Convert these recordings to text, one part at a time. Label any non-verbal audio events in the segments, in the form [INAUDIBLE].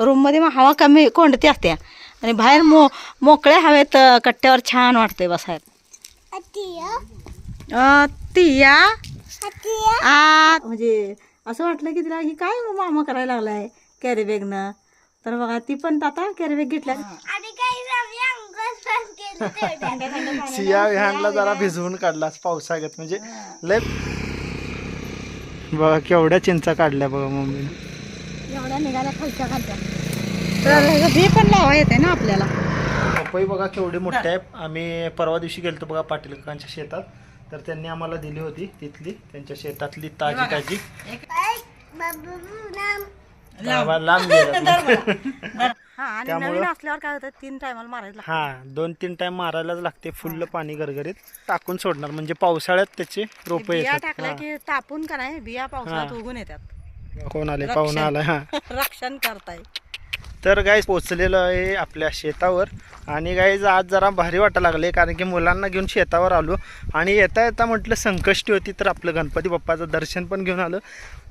रूममध्ये मग हवा कमी कोंडती असते. आणि बाहेर मो मोकळ्या हवेत कट्ट्यावर छान वाटते बसायला तिया? आ म्हणजे असं वाटलं की तिला ही काय मामा करायला लागलाय कॅरी बॅगनं तर बघा ती पण आता कॅरी बॅग घेतल्या [LAUGHS] सिया विहानला जरा भिजवून काढलास पावसागत. म्हणजे लय बघा केवढ्या चिंचा काढल्या बघा मम्मीने. एवढ्या निघाल्या खालच्या खालच्या. तर पण लावा येते ना आपल्याला. पपई बघा केवढी मोठी आहे. आम्ही परवा दिवशी गेलतो बघा पाटील काकांच्या शेतात. तर त्यांनी आम्हाला दिली होती तिथली त्यांच्या शेतातली ताजी ताजी. लांब-. हा त्यामुळं- असल्यावर काय होतं? तीन टायमाला मारायला. हा दोन तीन टाइम मारायलाच लागते. फुल्ल पाणी गरगरीत टाकून सोडणार. म्हणजे पावसाळ्यात त्याचे रोप येतात. टाकल्या. की तापून का नाही? बिया पावसाळ्यात. उगून येतात. कोण आले? पाहुणा आला हा. [LAUGHS] रक्षण करताय. तर गाय पोचलेलो आहे आपल्या शेतावर. आणि गाईज आज जरा भारी वाटायला लागले कारण की मुलांना घेऊन शेतावर आलो. आणि येता येता म्हटलं संकष्टी होती तर आपलं गणपती बाप्पाचं दर्शन पण घेऊन आलो.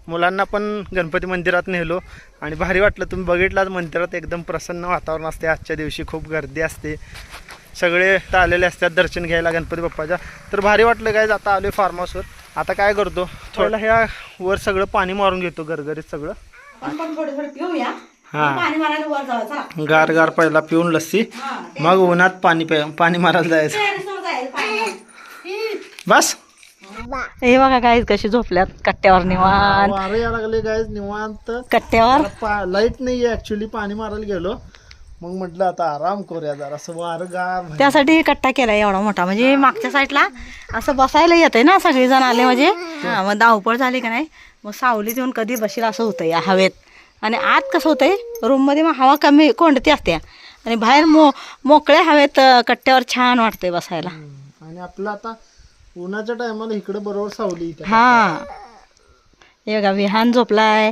मुलांना पण गणपती मंदिरात नेलो. आणि भारी वाटलं तुम्ही बघितलाच मंदिरात एकदम प्रसन्न वातावरण असते आजच्या दिवशी खूप गर्दी असते. सगळे आलेले असतात दर्शन घ्यायला गणपती बाप्पाच्या. तर भारी वाटलं काय आता आलो फार्म हाऊसवर आता काय करतो? थोडं ह्या वर सगळं पाणी मारून घेतो गरगरीत सगळं. आपण पण थोडे थोडे पिऊया. हा. पाणी मारायला वर जाऊ चला. गार गार पहिला पिऊन लस्सी. मग उन्हात पाणी पाणी मारायला जायचं. बस. हे बघा काय कशी झोपल्यात. कट्ट्यावर निवांत. लागले काय निवांत. कट्ट्यावर. लाइट नाहीये ऍक्च्युली पाणी मारायला गेलो. मग म्हटलं आता आराम करूया जरा असं वारं गार भारी. त्यासाठी कट्टा केलाय एवढा मोठा. म्हणजे मागच्या साईडला असं बसायला येतंय ना सगळेजण आले म्हणजे. हा मग धावपळ झाली का नाही मग सावलीत येऊन कधी बशील असं होतं या हवेत. आणि आत कसं होतंय रूममध्ये मग हवा कमी कोंडती असते. आणि बाहेर मो मोकळ्या हवेत कट्ट्यावर छान वाटतंय बसायला. आणि आपलं आता उन्हाच्या टायमाला इकडे बरोबर सावली. हा. हे बघा विहान झोपलाय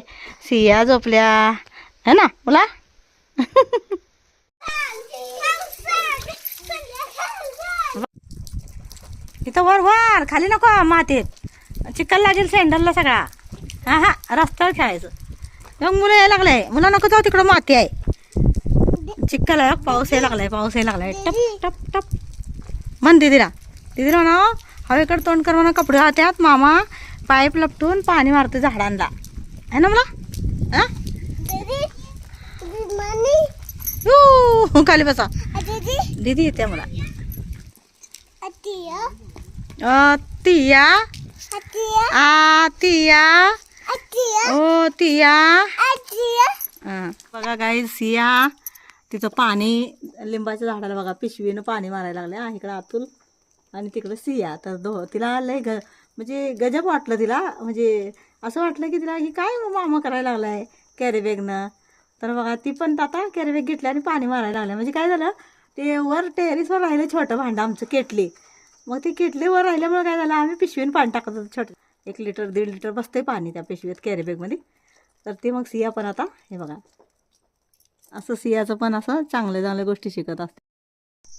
सिया झोपल्या. है ना मुला? [LAUGHS] इथं वर वर. खाली नको मातीत. चिखल लागेल सँडलला सगळा. हा हा. रस्त्यावर खेळायचं. मग मुलं यायला लागलंय मुलं नको जाऊ तिकडं माती आहे. चिखल आहे पाऊस यायला लागलाय पाऊस यायला लागलाय. टप टप टप. म्हण दिदीला. दिदीला म्हणा हवेकडे तोंड कर म्हणा कपडे हात्यात मामा पाईप लपटून पाणी मारतो झाडांना. है ना मला? हा? खाली बसा. दीदी. येते मला. अ, तिया आ तिया ओ तिया. बघा गाई सिया तिचं पाणी लिंबाच्या झाडाला बघा पिशवीनं पाणी मारायला लागले इकडं अतुल आणि तिकडं सिया. तर दो तिला लय ग म्हणजे गजब वाटलं तिला. म्हणजे असं वाटलं की तिला ही काय मामा करायला लागलाय कॅरी बॅगनं तर बघा ती पण आता कॅरी बॅग घेतली आणि पाणी मारायला लागलं. म्हणजे काय झालं ते वर टेरेसवर राहिलं छोटं भांडं आमचं केटली. मग ते केटली वर राहिल्यामुळे काय झालं? आम्ही पिशवीनं पाणी टाकत होतो छोटं. एक लिटर दीड लिटर बसते पाणी त्या पिशवीत कॅरी बॅगमध्ये तर ते मग सिया पण आता हे बघा. असं सियाचं पण असं चांगल्या चांगल्या गोष्टी शिकत असते.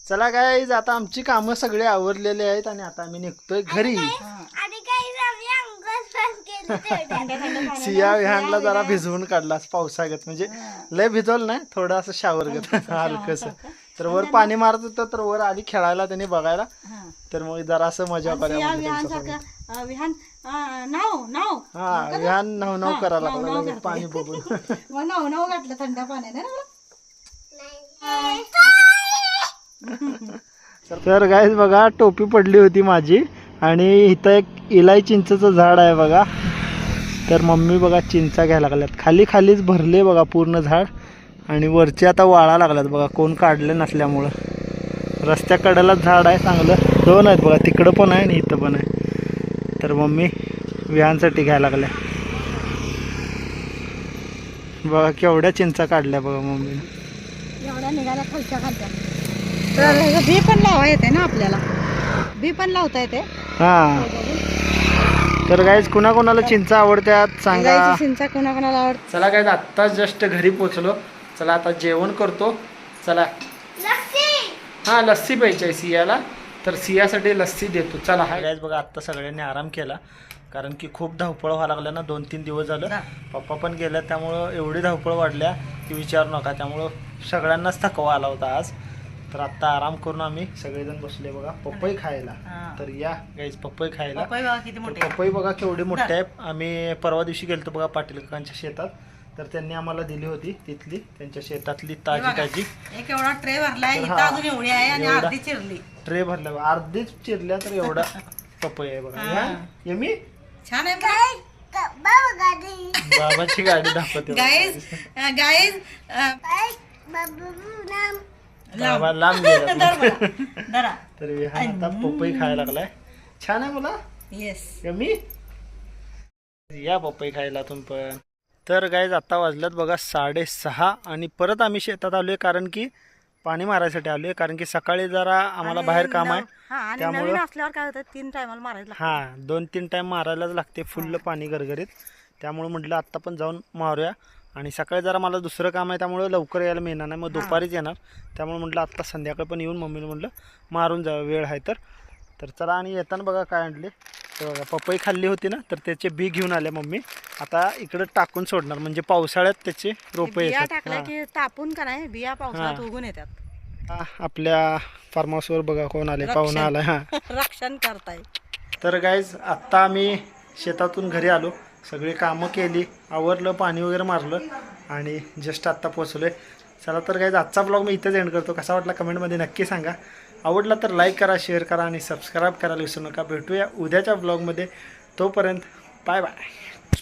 चला काय आता आमची कामं सगळे आवरलेले आहेत आणि आता आम्ही निघतोय घरी. सिया विहानला जरा भिजवून काढलास पावसागत म्हणजे लय भिजवलं नाही थोडं असं शावर गत हलकस. तर वर पाणी मारत होतं तर वर आली खेळायला त्यांनी बघायला. तर मग जरा असं मजा सिया करायला विहानसारखं अं, विहान अं, नाव नाव. हा विहान नव नव करायला लागला लगेच करते. पाणी बघून. [LAUGHS] मग नाव नाव घातलं थंड पाण्याने ना [LAUGHS] तर गाईज बघा टोपी पडली होती माझी. आणि इथं एक इलाई चिंचचं झाड आहे बघा. तर मम्मी बघा चिंचा घ्यायला लागल्यात. खाली खालीच भरले बघा पूर्ण झाड. आणि वरचे आता वाळा लागल्यात बघा कोण काढले नसल्यामुळं. रस्त्या कडेलाच झाड आहे चांगलं. दोन आहेत बघा तिकडं पण आहे आणि इथं पण आहे. तर मम्मी विहांसाठी घ्यायला लागल्या. बघा केवढ्या चिंचा काढल्या बघा मम्मीने एवढ्या निघाल्या खालच्या खालच्या. तर बी पण लावा येते ना आपल्याला. बी पण लावता येते. हा. तर गाईज कुणाकोणाला चिंचा आवडत्यात सांगा. चिंचा कोणाकोणाला आवडते चला काय आत्ताच जस्ट घरी पोचलो. चला आता जेवण करतो. चला. हा लस्सी प्यायची आहे सियाला. तर सियासाठी लस्सी देतो. चला. हा गायज बघा आत्ता सगळ्यांनी आराम केला. कारण की खूप धावपळ व्हायला लागल्या ना दोन तीन दिवस झालं. पप्पा पण गेल्या त्यामुळं एवढी धावपळ वाढल्या की विचारू नका. त्यामुळं सगळ्यांनाच थकवा आला होता आज. तर आत्ता आराम करून आम्ही सगळेजण बसले बघा. पपई खायला. तर या गाईज पपई खायला. पपई बघा किती मोठे तर पपई बघा केवढी मोठी आहे. आम्ही परवा दिवशी गेलतो बघा पाटील काकांच्या शेतात. तर त्यांनी आम्हाला दिली होती तिथली त्यांच्या शेतातली ताजी ताजी. एक एवढा ट्रे भरलाय तर इथं हा. अजून एवढी आहे आणि एवढा. अर्धी चिरली. ट्रे भरल्या. अर्धीच चिरल्या तर एवढा पपई आहे बघा. हा. यमी छान आहे बाबाची गाडी दाखवते बघा. गाईज गाईज बाबा लांब गेला तर विहान आता पपई खायला लागलाय. छान आहे मला? येस यमी या पपई खायला तुम्ही पण. तर गाईज आता वाजल्यात बघा साडेसहा आणि परत आम्ही शेतात आलोय कारण की पाणी मारायसाठी आलोय कारण की सकाळी जरा आम्हाला बाहेर काम आहे. त्यामुळं- असल्यावर काय होतं तीन टायमाला मारायला. हा दोन तीन टाइम मारायलाच लागते फुल्ल पाणी गरगरीत त्यामुळे म्हटलं आत्ता पण जाऊन मारूया. आणि सकाळी जरा मला दुसरं काम आहे त्यामुळे लवकर यायला मिळणार नाही मग दुपारीच येणार. त्यामुळे म्हटलं आत्ता संध्याकाळ पण येऊन मम्मीला म्हटलं मारून जा वेळ आहे तर. तर चला आणि येताना बघा काय आणले बघा पपई खाल्ली होती ना तर त्याचे बी घेऊन आले मम्मी. आता इकडं टाकून सोडणार म्हणजे पावसाळ्यात त्याचे रोपं येतात. टाकल्या. की तापून का नाही? बिया पावसाळ्यात. उगून येतात. आपल्या फार्म हाऊसवर बघा कोण आले पाहुणा आला हा. [LAUGHS] रक्षण करताय. तर गाईज आत्ता आम्ही शेतातून घरी आलो. सगळी कामं केली आवरलं पाणी वगैरे मारलं आणि जस्ट आत्ता पोचलोय चला तर गाईज आजचा ब्लॉग मी इथेच एंड करतो. कसा वाटला कमेंटमध्ये नक्की सांगा. आवडला तर लाईक करा शेअर करा आणि सबस्क्राईब करायला विसरू नका. भेटूया उद्याच्या ब्लॉगमध्ये तोपर्यंत बाय बाय